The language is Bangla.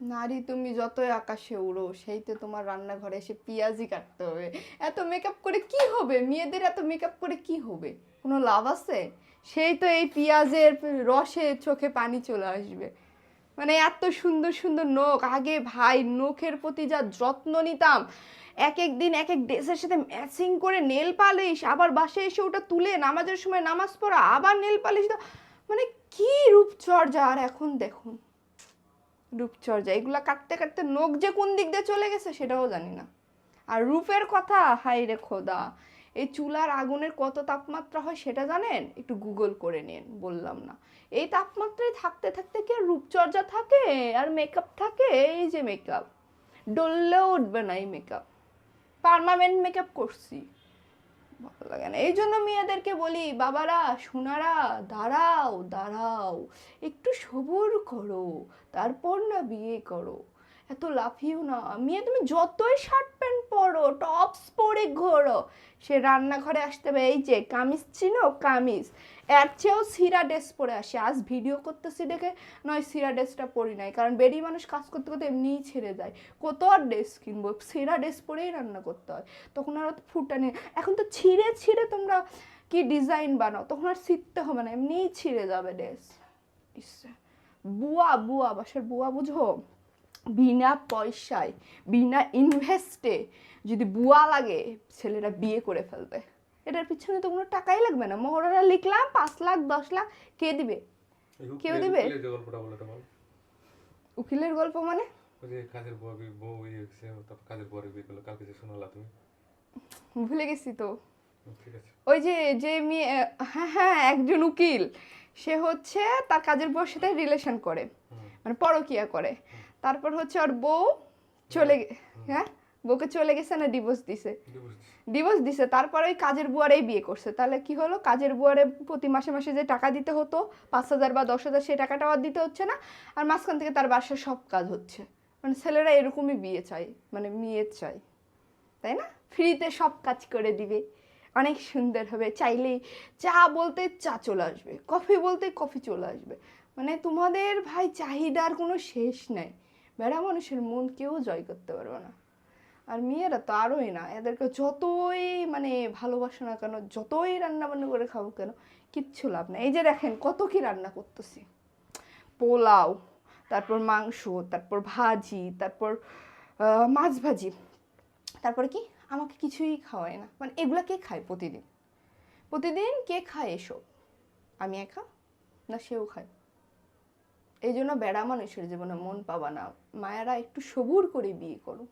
নারী, তুমি যতই আকাশে উড়ো, সেইতে তোমার রান্নাঘরে এসে পেঁয়াজি কাটতে হবে। এত মেকআপ করে কি হবে? মেয়েদের এত মেকআপ করে কি হবে? কোনো লাভ আছে? সেই তো এই পেঁয়াজের রসে চোখে পানি চলে আসবে। মানে এত সুন্দর সুন্দর নখ। আগে ভাই, নখের প্রতি যা যত্ন নিতাম। এক এক দিন, এক এক ড্রেসের সাথে ম্যাচিং করে নেল পালিশ, আবার বাসায় এসে ওটা তুলে নামাজের সময় নামাজ পড়া, আবার নেল পালিশ মানে কি রূপচর্যা, আর এখন দেখুন। রূপচর্যা, এগুলা কাটতে কাটতে নখ যে কোন দিক দিয়ে চলে গেছে সেটাও জানি না। আর রূপের কথা হাই রে খোদা, এই চুলার আগুনের কত তাপমাত্রা হয় সেটা জানেন? একটু গুগল করে নিন, বললাম না। এই তাপমাত্রায় থাকতে থাকতে কি আর রূপচর্যা থাকে? আর মেকআপ থাকে? এই যে মেকআপ ডললেও উঠবে না এই মেকআপ পার্মানেন্ট মেকআপ করছি। ভালো লাগে না এই জন্য মেয়েদেরকে বলি, বাবারা, সোনারা, দাঁড়াও দাঁড়াও, একটু সবুর করো, তারপর না বিয়ে করো। এত লাফিও না। মেয়ে, তুমি যতই শার্ট প্যান্ট পরো টপস পরে ঘোরো। সে রান্নাঘরে আসতে হবে, এই যে কামিজ চিনো কামিজ। এর চেয়েও সিরা ড্রেস পরে আসে। আজ ভিডিও করতেছি দেখে নয় সিরা ড্রেসটা পরি নাই, কারণ বেরিয়ে মানুষ কাজ করতে করতে এমনিই ছেড়ে যায়। কত আর ড্রেস কিনবো? সিরা ড্রেস পরেই রান্না করতে হয়। তখন আর অত ফুটানে এখন তো ছিঁড়ে ছিঁড়ে তোমরা কি ডিজাইন বানাও? তখন আর ছিঁড়তে হবে না, এমনিই ছিঁড়ে যাবে ড্রেস বুয়া বুয়া, বাসার বুয়া বুঝো? বিনা পয়সায় বিনা ইনভেস্টে যদি বুয়া লাগে ছেলেরা বিয়ে করে ফেলবে। এটার পিছনে তো কোনো টাকাই লাগবে না। মহড়া লিখলাম পাঁচ লাখ দশ লাখ কে দিবে? কেউ দিবে? উকিলের গল্প মানে? কাজের বউ বি- বউ হয়েছে তারপর কাজের পরে বিয়ে করল কালকে যে শোনালা তুমি? ভুলে গেছি তো। ওই যে যে মেয়ে হ্যাঁ হ্যাঁ একজন উকিল। সে হচ্ছে তার কাজের বউর সাথে রিলেশন করে। মানে পরকিয়া করে। তারপর হচ্ছে ওর বউ চলে গে- হ্যাঁ? বউকে চলে গেছে না ডিভোর্স দিছে? ডিভোর্স দিছে। তারপরে ওই কাজের বুয়ারেই বিয়ে করছে। তাহলে কি হলো? কাজের বুয়ারে প্রতি মাসে মাসে যে টাকা দিতে হতো পাঁচ হাজার বা দশ হাজার সেই টাকাটাও আর দিতে হচ্ছে না। আর মাঝখান থেকে তার বাসার সব কাজ হচ্ছে। মানে ছেলেরা এরকমই বিয়ে চায় মানে মেয়ে চায়। তাই না? ফ্রিতে সব কাজ করে দিবে। অনেক সুন্দর হবে। চাইলেই চা বলতে চা চলে আসবে কফি বলতে কফি চলে আসবে। মানে তোমাদের ভাই চাহিদার কোনো শেষ নাই। বেড়া মানুষের মন কেউ জয় করতে পারবে না। আর মেয়েরা তো আরোই না, এদেরকে যতই মানে ভালোবাসো না কেন, যতই রান্না বান্না করে খাব কেন, কিচ্ছু লাভ নেই। এই যে দেখেন কত কি রান্না করতেছি। পোলাও, তারপর মাংস, তারপর ভাজি, তারপর মাছ ভাজি, তারপরে কি? আমাকে কিছুই খাওয়ায় না। মানে এগুলা কে খায় প্রতিদিন? প্রতিদিন কে খায় এসব? আমি একা? না সেও খায়? এই জন্য বেড়া মানুষের জীবনে মন পাবা না। মায়েরা একটু সবুর করে বিয়ে করো।